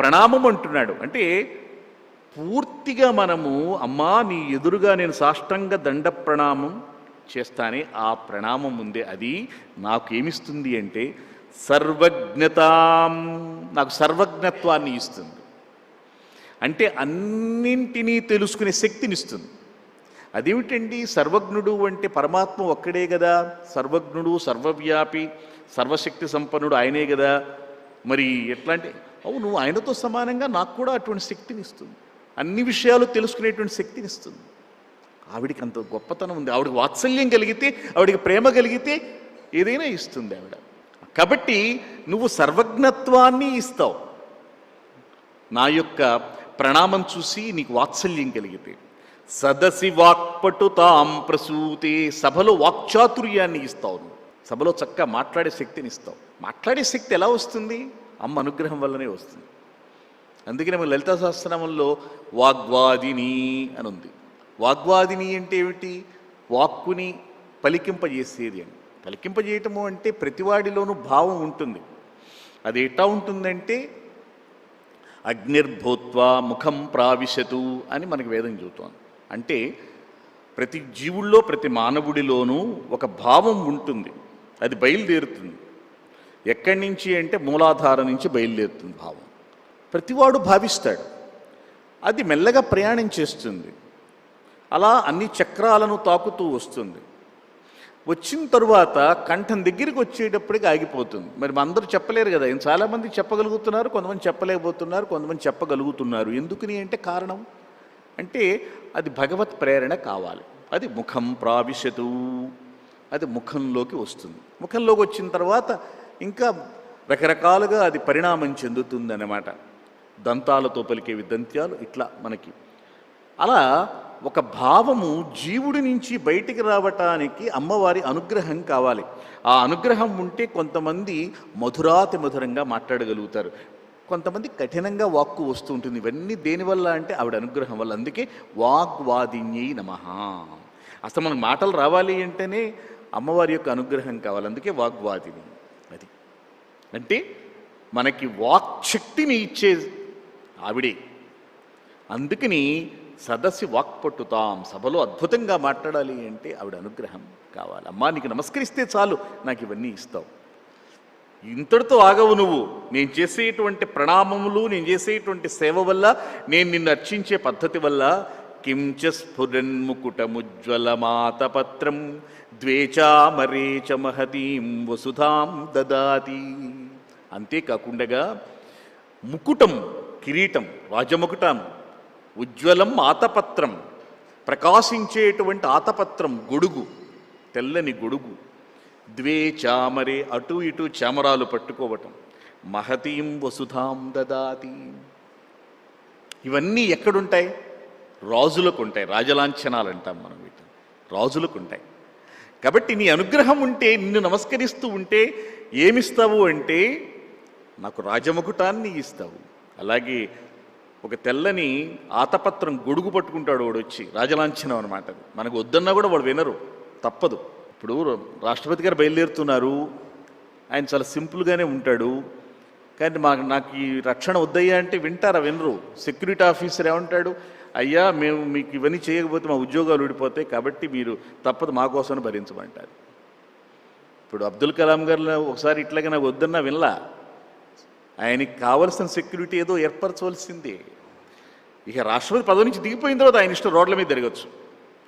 ప్రణామం అంటున్నాడు. అంటే పూర్తిగా మనము అమ్మా నీ ఎదురుగా నేను సాష్టంగ దండ ప్రణామం చేస్తానే ఆ ప్రణామం ఉందే అది నాకు ఏమిస్తుంది అంటే సర్వజ్ఞతాం నాకు సర్వజ్ఞత్వాన్ని ఇస్తుంది. అంటే అన్నింటినీ తెలుసుకునే శక్తినిస్తుంది అదేమిటండి? సర్వజ్ఞుడు అంటే పరమాత్మ ఒక్కడే కదా సర్వజ్ఞుడు సర్వవ్యాపి సర్వశక్తి సంపన్నుడు ఆయనే కదా మరి ఎట్లాంటి అవును ఆయనతో సమానంగా నాకు కూడా అటువంటి శక్తిని ఇస్తుంది. అన్ని విషయాలు తెలుసుకునేటువంటి శక్తిని ఇస్తుంది. ఆవిడికి అంత గొప్పతనం ఉంది. ఆవిడకి వాత్సల్యం కలిగితే ఆవిడికి ప్రేమ కలిగితే ఏదైనా ఇస్తుంది ఆవిడ. కాబట్టి నువ్వు సర్వజ్ఞత్వాన్ని ఇస్తావు. నా యొక్క ప్రణామం చూసి నీకు వాత్సల్యం కలిగితే. సదసి వాక్పటు తాం ప్రసూతే సభలో వాక్చాతుర్యాన్ని ఇస్తావు నువ్వు. సభలో చక్కగా మాట్లాడే శక్తిని ఇస్తావు. మాట్లాడే శక్తి ఎలా వస్తుంది? అమ్మ అనుగ్రహం వల్లనే వస్తుంది. అందుకనే మన లలితా సహస్రనామంలో వాగ్వాదిని అని ఉంది. వాగ్వాదిని అంటే ఏమిటి? వాక్కుని పలికింపజేసేది అని. పలికింపజేయటము అంటే ప్రతివాడిలోనూ భావం ఉంటుంది. అది ఎట్లా ఉంటుందంటే అగ్నిర్భూత్వ ముఖం ప్రావిశతు అని మనకి వేదం చెబుతోంది. అంటే ప్రతి జీవుల్లో ప్రతి మానవుడిలోనూ ఒక భావం ఉంటుంది. అది బయలుదేరుతుంది. ఎక్కడి నుంచి అంటే మూలాధారం నుంచి బయలుదేరుతుంది భావం. ప్రతివాడు భావిస్తాడు. అది మెల్లగా ప్రయాణం చేస్తుంది. అలా అన్ని చక్రాలను తాకుతూ వస్తుంది. వచ్చిన తరువాత కంఠం దగ్గరికి వచ్చేటప్పటికి ఆగిపోతుంది. మరి అందరూ చెప్పలేరు కదా చాలామంది చెప్పగలుగుతున్నారు కొంతమంది చెప్పలేకపోతున్నారు కొంతమంది చెప్పగలుగుతున్నారు. ఎందుకని అంటే కారణం? అంటే అది భగవత్ ప్రేరణ కావాలి. అది ముఖం ప్రావిశతు అది ముఖంలోకి వస్తుంది. ముఖంలోకి వచ్చిన తర్వాత ఇంకా రకరకాలుగా అది పరిణామం చెందుతుంది అన్నమాట దంతాలతో పలికేవి దంత్యాలు ఇట్లా మనకి. అలా ఒక భావము జీవుడి నుంచి బయటికి రావటానికి అమ్మవారి అనుగ్రహం కావాలి. ఆ అనుగ్రహం ఉంటే కొంతమంది మధురాతి మధురంగా మాట్లాడగలుగుతారు. కొంతమంది కఠినంగా వాక్కు వస్తూ ఉంటుంది. ఇవన్నీ దేనివల్ల అంటే ఆవిడ అనుగ్రహం వల్ల. అందుకే వాగ్వాదిన్యై నమ. అసలు మనకు మాటలు రావాలి అంటేనే అమ్మవారి యొక్క అనుగ్రహం కావాలి. అందుకే వాగ్వాదిని. అంటే మనకి వాక్శక్తిని ఇచ్చే ఆవిడే. అందుకని సదస్సు వాక్పట్టుతాం సభలో అద్భుతంగా మాట్లాడాలి అంటే ఆవిడ అనుగ్రహం కావాలి. అమ్మా నీకు నమస్కరిస్తే చాలు నాకు ఇవన్నీ ఇస్తావు. ఇంతటితో ఆగవు నువ్వు. నేను చేసేటువంటి ప్రణామములు నేను చేసేటువంటి సేవ వల్ల నేను నిన్ను అర్చించే పద్ధతి వల్ల కించ స్ఫురన్ముకుటముజ్వలమాతపత్రం చ మహతీం వసుధాం దదాతి అంతేకాకుండా ముకుటం కిరీటం రాజముకుటం ఉజ్వలం ఆతపత్రం ప్రకాశించేటువంటి ఆతపత్రం గొడుగు తెల్లని గొడుగు ద్వే చామరే అటు ఇటు చామరాలు పట్టుకోవటం మహతీం వసుధాం దదాతి। ఇవన్నీ ఎక్కడుంటాయి? రాజులకు ఉంటాయి రాజలాంఛనాలు అంటాం మనం వీటిని. రాజులకు ఉంటాయి కాబట్టి నీ అనుగ్రహం ఉంటే నిన్ను నమస్కరిస్తూ ఉంటే ఏమిస్తావు అంటే నాకు రాజముకుటాన్ని ఇస్తావు. అలాగే ఒక తెల్లని ఆతపత్రం గొడుగు పట్టుకుంటాడు వాడు వచ్చి రాజలాంఛనం అనమాట మనకు వద్దన్నా కూడా వాడు వినరు తప్పదు. ఇప్పుడు రాష్ట్రపతి గారు బయలుదేరుతున్నారు ఆయన చాలా సింపుల్గానే ఉంటాడు. కానీ మాకు నాకు ఈ రక్షణ వద్దయ్యా అంటే వింటారా వినరు. సెక్యూరిటీ ఆఫీసర్ ఏమంటాడు అయ్యా మేము మీకు ఇవన్నీ చేయకపోతే మా ఉద్యోగాలు ఊడిపోతాయి కాబట్టి మీరు తప్పదు మా కోసం భరించమంటారు. ఇప్పుడు అబ్దుల్ కలాం గారు ఒకసారి ఇట్లాగే నాకు వద్దన్నా వినలా? ఆయనకి కావలసిన సెక్యూరిటీ ఏదో ఏర్పరచవలసిందే. ఇక రాష్ట్రపతి పదవి నుంచి దిగిపోయిన తర్వాత ఆయన ఇష్టం రోడ్ల మీద తిరగచ్చు.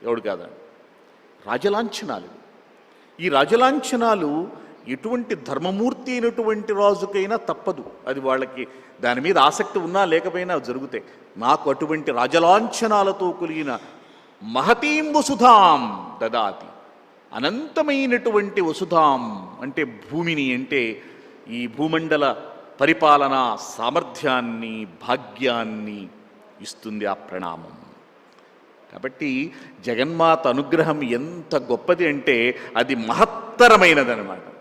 ఎవడు కాదని రాజలాంఛనాలు. ఈ రాజలాంఛనాలు ఎటువంటి ధర్మమూర్తి అయినటువంటి రాజుకైనా తప్పదు. అది వాళ్ళకి దాని మీద ఆసక్తి ఉన్నా లేకపోయినా జరుగుతాయి నాకు అటువంటి రాజలాంఛనాలతో కలిగిన మహతీం వసుధాం దదాతి. అనంతమైనటువంటి వసుధాం అంటే భూమిని అంటే ఈ భూమండల పరిపాలన సామర్థ్యాన్ని భాగ్యాన్ని ఇస్తుంది ఆ ప్రణామం. కాబట్టి జగన్మాత అనుగ్రహం ఎంత గొప్పది అంటే అది మహత్తరమైనదనమాట